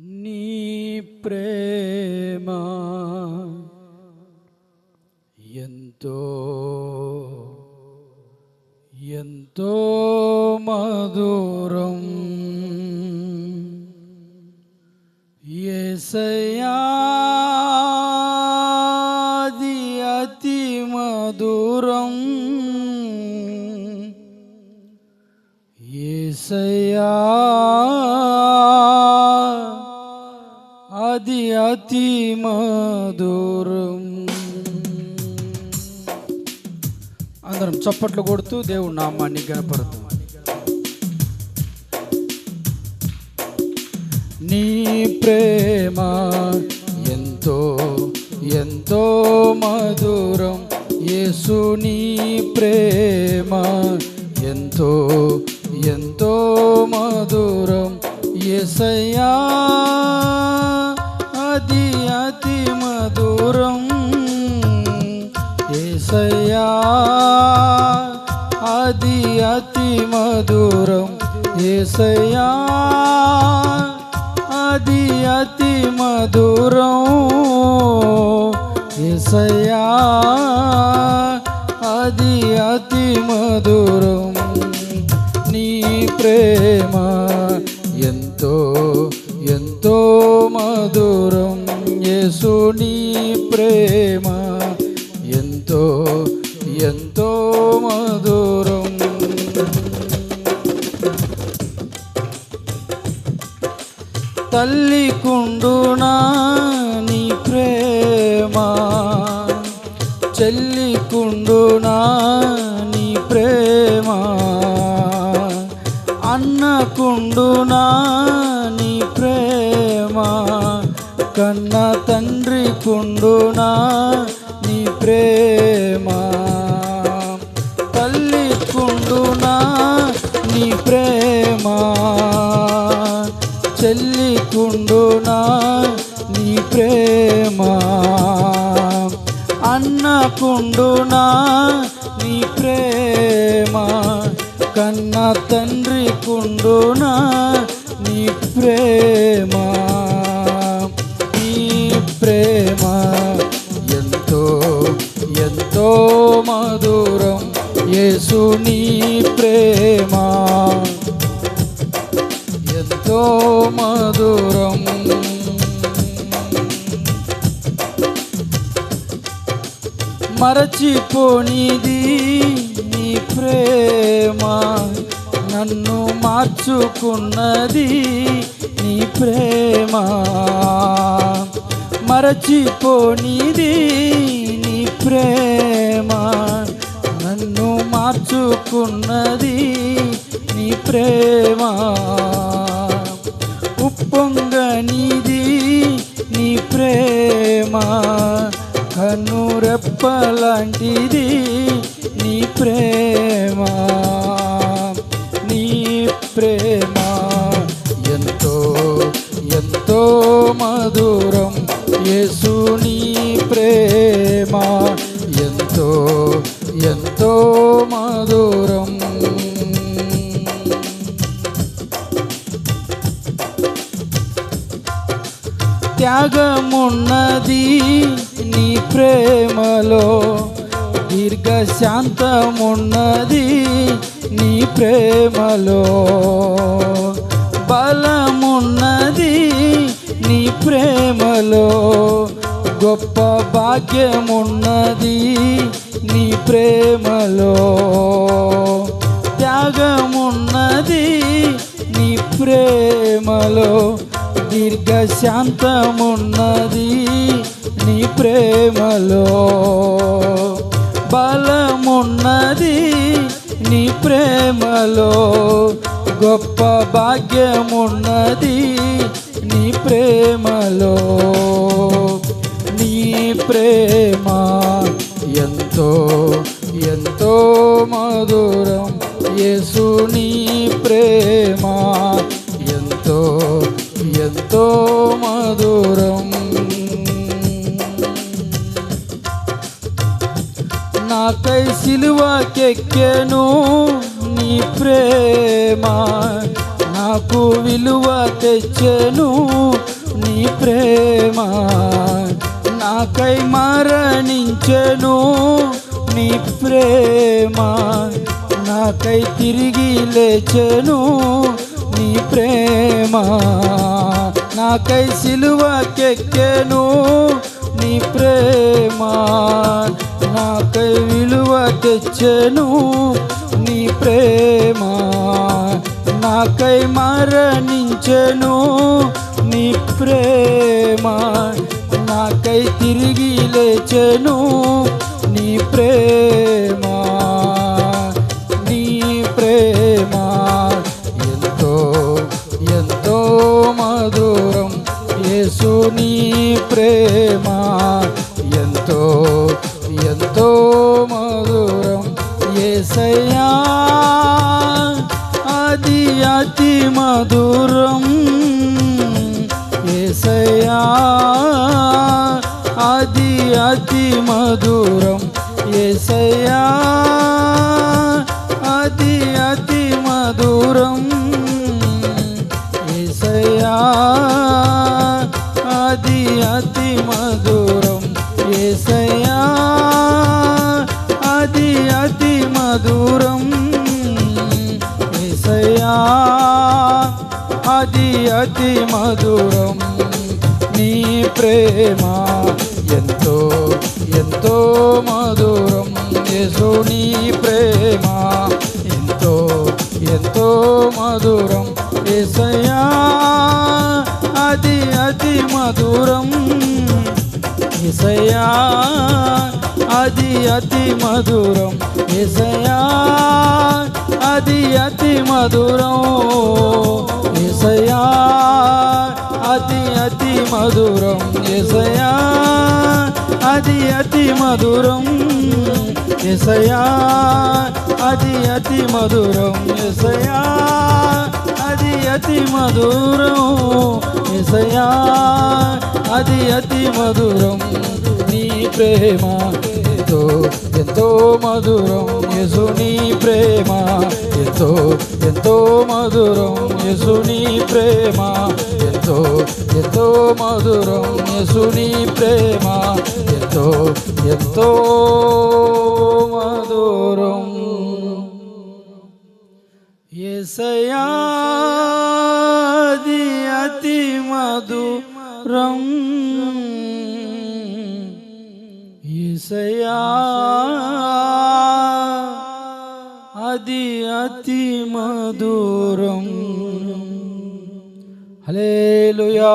నీ ప్రేమ ఎంతో ఎంతో మధురం. ఏసయాది అతి మధురం. ఏసయా అతి మధురం. అందరం చప్పట్లు కొడుతూ దేవుడు నామాన్ని గనపడుతూ నీ ప్రేమ ఎంతో ఎంతో మధురం. యేసు నీ ప్రేమ ఎంతో ఎంతో మధురం. ఎసయ్యా మధురం ఏసయ్యా అది అతి మధురం ఏసయ్యా అది అతి మధురం ఏసయ్యా అది అతి మధురం. నీ ప్రేమ ఎంతో ఎంతో మధురం. నీ ప్రేమ ఎంతో ఎంతో మధురం. తల్లి కుండునా నీ ప్రేమ చెల్లి కుండునా నీ ప్రేమ అన్న కుండునా నీ ప్రేమ కన్న తండ్రి కుండునా నీ ప్రేమ? తల్లి కుండునా నీ ప్రేమ? చెల్లి కుండునా నీ ప్రేమ? అన్న కుండునా నీ ప్రేమ? కన్న తండ్రి కుండునా నీ ప్రేమ? మధురం యేసుని ప్రేమ. ఎంతో మధురం. మరచిపోనిది నీ ప్రేమ నన్ను మార్చుకున్నది నీ ప్రేమ. మరచిపోనిది నీ ప్రేమ. నన్ను మార్చుకున్నది నీ ప్రేమ. ఉప్పొంగనిది నీ ప్రేమ కన్నురెప్పలాంటిది నీ ప్రేమ. నీ ప్రేమ ఎంతో ఎంతో మధురం యేసు నీ ప్రేమ. ఎంతో ఎంతో మధురం. త్యాగమున్నది నీ ప్రేమలో దీర్ఘ శాంతమున్నది నీ ప్రేమలో. బలమున్నది నీ ప్రేమలో గొప్ప భాగ్యము ప్రేమలో త్యాగమున్నది నీ ప్రేమలో. దీర్ఘ శాంతమున్నది నీ ప్రేమలో. బలమున్నది నీ ప్రేమలో. గొప్ప భాగ్యమున్నది నీ ప్రేమలో. నీ ప్రేమ ఎంతో ఎంతో మధురం యేసుని ప్రేమ. ఎంతో ఎంతో మధురం. నాకై సిలువకెక్కెను నీ ప్రేమ. నాకు విలువ తెచ్చెను నీ ప్రేమ. నాకై మరణించెను నీ ప్రేమ నాకై తిరిగి లేచెను నీ ప్రేమ. నాకై సిలువకెక్కెను నీ ప్రేమ. నాకై విలువ తెచ్చెను నీ ప్రేమ. నాకై మరణించెను నీ ప్రేమ. నాకై తిరిగి లేచెను ప్రేమ నీ ప్రేమ. ఎంతో ఎంతో మధురం యేసు నీ ప్రేమ. ఎంతో ఎంతో మధురం ఏసయ్యా అది అతి మధురం. ఏసయ్యా అది అతి మధురం. ఏసయ్యా అతి అతి మధురం ఏసయ్యా. అది అతి మధురం ఏసయ్యా. అది అతి మధురం ఏసయ్యా. అది అతి మధురం నీ ప్రేమ ఎంతో ఎంతో మధురం. యేసుని ప్రేమ ఎంతో ఎంతో మధురం. ఏసయ్యా అది అతి మధురం. ఏసయ్యా అది అతి మధురం. ఏసయ్యా అది అతి మధురం. ఏసయ్యా అతి అతి మధురం. ఏసయ్యా అది అతి మధురం. ఎసయా అది అతి మధురం. ఎసయా అది అతి మధురం. ఎసయా అది అతి మధురం. నీ ప్రేమ ఎంతో ఎంతో మధురం యసుని ప్రేమ. ఎంతో ఎంతో మధురం యసుని ప్రేమ. ఎంతో ఎంతో మధురం యసుని ప్రేమ. ఎంతో ఎంతో మధురం. ఎసయాది అతి మధురం. இசையா அதி அதி மதுரம். ஹலே லுயா